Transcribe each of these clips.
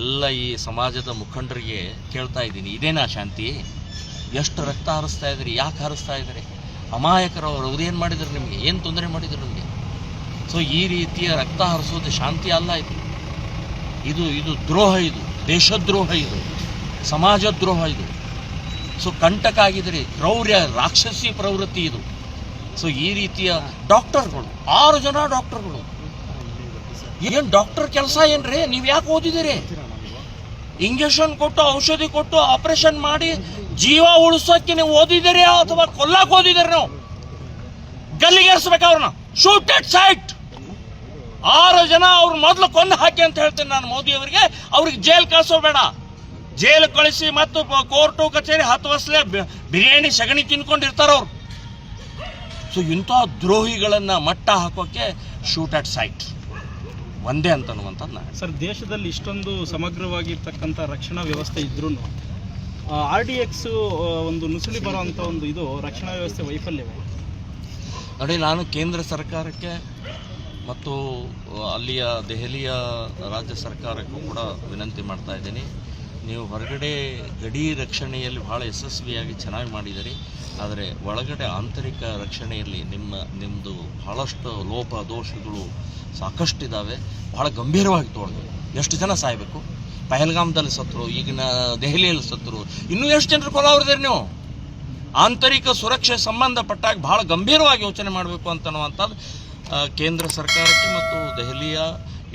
ಎಲ್ಲ ಈ ಸಮಾಜದ ಮುಖಂಡರಿಗೆ ಕೇಳ್ತಾ ಇದ್ದೀನಿ. ಇದೇನಾ ಶಾಂತಿ? ಎಷ್ಟು ರಕ್ತ ಹರಿಸ್ತಾ ಇದ್ರಿ? ಯಾಕೆ ಹರಿಸ್ತಾ ಇದ್ರಿ? ಅಮಾಯಕರು ಅವ್ರು ಏನು ಮಾಡಿದ್ರು ನಿಮಗೆ? ಏನು ತೊಂದರೆ ಮಾಡಿದ್ರು ನಿಮಗೆ? ಸೊ ಈ ರೀತಿಯ ರಕ್ತ ಹರಿಸೋದು ಶಾಂತಿ ಅಲ್ಲ ಇದು. ಇದು ಇದು ದ್ರೋಹ ಇದು. ದೇಶದ್ರೋಹ ಇದು. ಸಮಾಜ ದ್ರೋಹ ಇದು. ಸೊ ಕಂಟಕ ಆಗಿದ್ರಿ ಕ್ರೌರ್ಯ, ರಾಕ್ಷಸಿ ಪ್ರವೃತ್ತಿ ಇದು. ಸೊ ಈ ರೀತಿಯ ಡಾಕ್ಟರ್ಗಳು, ಆರು ಜನ ಡಾಕ್ಟರ್ಗಳು. ಏನು ಡಾಕ್ಟರ್ ಕೆಲಸ ಏನ್ರಿ? ನೀವು ಯಾಕೆ ಓದಿದಿರಿ? ಇಂಜೆಕ್ಷನ್ ಕೊಟ್ಟು, ಔಷಧಿ ಕೊಟ್ಟು, ಆಪರೇಷನ್ ಮಾಡಿ, ಜೀವ ಉಳಿಸೋಕೆ ನೀವು ಓದಿದಿರಿ ಅಥವಾ ಕೊಲ್ಲಕ್ಕೆ ಓದಿದಿರಿ ನಾವು? ಗಲ್ಲಿಗೇರಿಸ್ಬೇಕು ಅವ್ರನ್ನ. ಶೂಟ್ ಎಟ್ ಸೈಟ್ ಆರು ಜನ ಅವ್ರ ಮೊದಲು ಕೊಂದು ಹಾಕಿ ಅಂತ ಹೇಳ್ತೀನಿ ನಾನು ಮೋದಿ ಅವರಿಗೆ. ಅವ್ರಿಗೆ ಜೈಲ್ ಕಳಿಸೋಬೇಡ ಜೈಲ್ ಕಳಿಸಿ ಮತ್ತು ಕೋರ್ಟು, ಕಚೇರಿ ಹತ್ತು ವರ್ಷಲೆ ಬಿರಿಯಾನಿ ಸಗಣಿ ತಿನ್ಕೊಂಡಿರ್ತಾರೆ ಅವ್ರು. ಸೊ ಇಂಥ ದ್ರೋಹಿಗಳನ್ನ ಮಟ್ಟ ಹಾಕೋಕೆ ಶೂಟ್ ಅಟ್ ಸೈಟ್ ಒಂದೇ ಅಂತ ಅನ್ನುವಂಥದ್ದು ಸರ್ ದೇಶದಲ್ಲಿ ಇಷ್ಟೊಂದು ಸಮಗ್ರವಾಗಿರ್ತಕ್ಕಂಥ ರಕ್ಷಣಾ ವ್ಯವಸ್ಥೆ ಇದ್ರೂ ಆರ್ ಡಿ ಎಕ್ಸ್ ಒಂದು ನುಸುಳಿ ಬರುವಂಥ ಒಂದು ಇದು ರಕ್ಷಣಾ ವ್ಯವಸ್ಥೆ ವೈಫಲ್ಯವೇ? ನೋಡಿ ನಾನು ಕೇಂದ್ರ ಸರ್ಕಾರಕ್ಕೆ ಮತ್ತು ಅಲ್ಲಿಯ ದೆಹಲಿಯ ರಾಜ್ಯ ಸರ್ಕಾರಕ್ಕೂ ಕೂಡ ವಿನಂತಿ ಮಾಡ್ತಾ ಇದ್ದೀನಿ. ನೀವು ಹೊರಗಡೆ ಗಡಿ ರಕ್ಷಣೆಯಲ್ಲಿ ಭಾಳ ಯಶಸ್ವಿಯಾಗಿ ಚೆನ್ನಾಗಿ ಮಾಡಿದ್ದೀರಿ. ಆದರೆ ಒಳಗಡೆ ಆಂತರಿಕ ರಕ್ಷಣೆಯಲ್ಲಿ ನಿಮ್ಮ ನಿಮ್ಮದು ಬಹಳಷ್ಟು ಲೋಪ ದೋಷಗಳು ಸಾಕಷ್ಟಿದ್ದಾವೆ ಬಹಳ ಗಂಭೀರವಾಗಿ ತೊಗೊಳ್ಬೇಕು ಎಷ್ಟು ಜನ ಸಾಯಬೇಕು? ಪಹಲ್ಗಾಮ್ದಲ್ಲಿ ಸತ್ರು, ಈಗಿನ ದೆಹಲಿಯಲ್ಲಿ ಸತ್ರು. ಇನ್ನೂ ಎಷ್ಟು ಜನರು ಕೊಲಾವ್ರದಿರಿ ನೀವು? ಆಂತರಿಕ ಸುರಕ್ಷೆ ಸಂಬಂಧಪಟ್ಟಾಗ ಬಹಳ ಗಂಭೀರವಾಗಿ ಯೋಚನೆ ಮಾಡಬೇಕು ಅಂತನ್ನುವಂಥದ್ದು ಕೇಂದ್ರ ಸರ್ಕಾರಕ್ಕೆ ಮತ್ತು ದೆಹಲಿಯ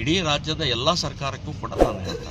ಇಡೀ ರಾಜ್ಯದ ಎಲ್ಲ ಸರ್ಕಾರಕ್ಕೂ ಕೂಡ ನಾನು ಹೇಳ್ತಾ ಇದ್ದೀನಿ